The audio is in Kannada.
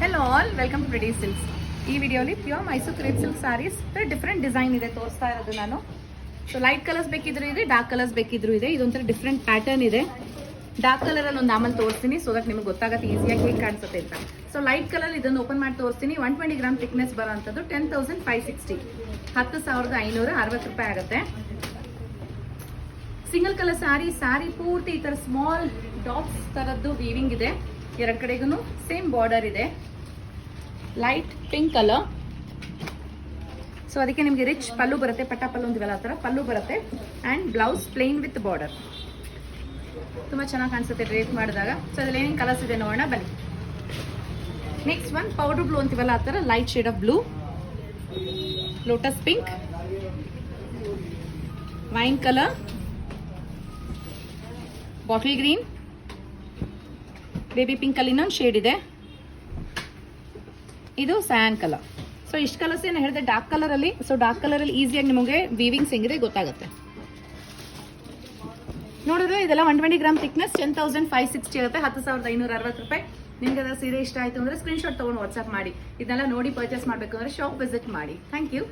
Hello all welcome to Ready Silks ಈ ವಿಡಿಯೋಲಿ pure Mysuru crepe silk saris different design ಇದೆ ತೋರಿಸ್ತಾ ಇರೋದು ನಾನು. ಸೊ ಲೈಟ್ ಕಲರ್ಸ್ ಬೇಕಿದ್ರೂ ಇದೆ ಡಾರ್ಕ್ ಕಲರ್ಸ್ ಬೇಕಿದ್ರು ಇದೆ. ಇದೊಂಥರ ಡಿಫ್ರೆಂಟ್ ಪ್ಯಾಟರ್ನ್ ಇದೆ. ಡಾರ್ಕ್ ಕಲರಲ್ಲಿ ಒಂದು ಆಮೇಲೆ ತೋರಿಸ್ತೀನಿ ಸೊ ದಟ್ ನಿಮಗೆ ಗೊತ್ತಾಗುತ್ತೆ ಈಸಿಯಾಗಿ ಹೇಗೆ ಕಾಣಿಸುತ್ತೆ ಅಂತ. ಸೊ ಲೈಟ್ ಕಲರ್ ಇದನ್ನು ಓಪನ್ ಮಾಡಿ ತೋರಿಸ್ತೀನಿ. ಒನ್ ಟ್ವೆಂಟಿ ಗ್ರಾಮ್ ಥಿಕ್ನೆಸ್ ಬರೋಂಥದ್ದು ಟೆನ್ ತೌಸಂಡ್ ಫೈವ್ ಸಿಕ್ಸ್ಟಿ ಹತ್ತು ಸಾವಿರದ ಐನೂರ ಅರವತ್ತು ರೂಪಾಯಿ ಆಗುತ್ತೆ. ಸಿಂಗಲ್ ಕಲರ್ ಸಾರಿ ಸಾರಿ ಪೂರ್ತಿ ಈ ಥರ ಸ್ಮಾಲ್ ಡಾಟ್ಸ್ ಥರದ್ದು ವೀವಿಂಗ್ ಇದೆ. ಎರಡು ಕಡೆಗೂ ಸೇಮ್ ಬಾರ್ಡರ್ ಇದೆ. ಲೈಟ್ ಪಿಂಕ್ ಕಲರ್ ಸೊ ಅದಕ್ಕೆ ನಿಮಗೆ ರಿಚ್ ಪಲ್ಲು ಬರುತ್ತೆ, ಪಟ್ಟ ಪಲ್ಲು ಅಂತೀವಲ್ಲ ಆ ಥರ, ಪಲ್ಲು ಬರುತ್ತೆ. And blouse plain with border ತುಂಬ ಚೆನ್ನಾಗಿ ಕಾಣಿಸುತ್ತೆ ಡ್ರೇಪ್ ಮಾಡಿದಾಗ. ಸೊ ಅದ್ರಲ್ಲಿ ಏನೇನು ಕಲರ್ಸ್ ಇದೆ ನೋಡೋಣ, ಬನ್ನಿ. ನೆಕ್ಸ್ಟ್ ಒನ್ ಪೌಡರ್ ಬ್ಲೂ ಅಂತೀವಲ್ಲ ಆ ಥರ light shade of blue lotus pink wine colour bottle green baby pink ಅಲ್ಲಿ ಇನ್ನೊಂದು ಶೇಡ್ ಇದೆ. ಇದು ಸ್ಯಾನ್ ಕಲರ್ ಸೊ ಇಷ್ಟು ಕಲರ್ಸ್ ಏನು ಹೇಳಿದೆ? ಡಾರ್ಕ್ ಕಲರಲ್ಲಿ ಸೊ ಡಾರ್ಕ್ ಕಲರಲ್ಲಿ ಈಸಿಯಾಗಿ ನಿಮಗೆ ವೀವಿಂಗ್ಸ್ ಹೆಂಗಿದೆ ಗೊತ್ತಾಗುತ್ತೆ. ನೋಡಿದ್ರೆ ಇದೆಲ್ಲ one twenty gram thickness ten thousand five sixty ಇರುತ್ತೆ. ಹತ್ತು ಸಾವಿರದ ಐನೂರ ಅರವತ್ತು ರೂಪಾಯಿ. ನಿಮ್ಗೆ ಅದರ ಸೀರೆ ಇಷ್ಟ ಆಯಿತು ಅಂದರೆ ಸ್ಕ್ರೀನ್ಶಾಟ್ ತೊಗೊಂಡು ವಾಟ್ಸಪ್ ಮಾಡಿ. ಇದನ್ನೆಲ್ಲ ನೋಡಿ ಪರ್ಚೇಸ್ ಮಾಡಬೇಕು ಅಂದರೆ ಶಾಪ್ ವಿಸಿಟ್ ಮಾಡಿ. Thank you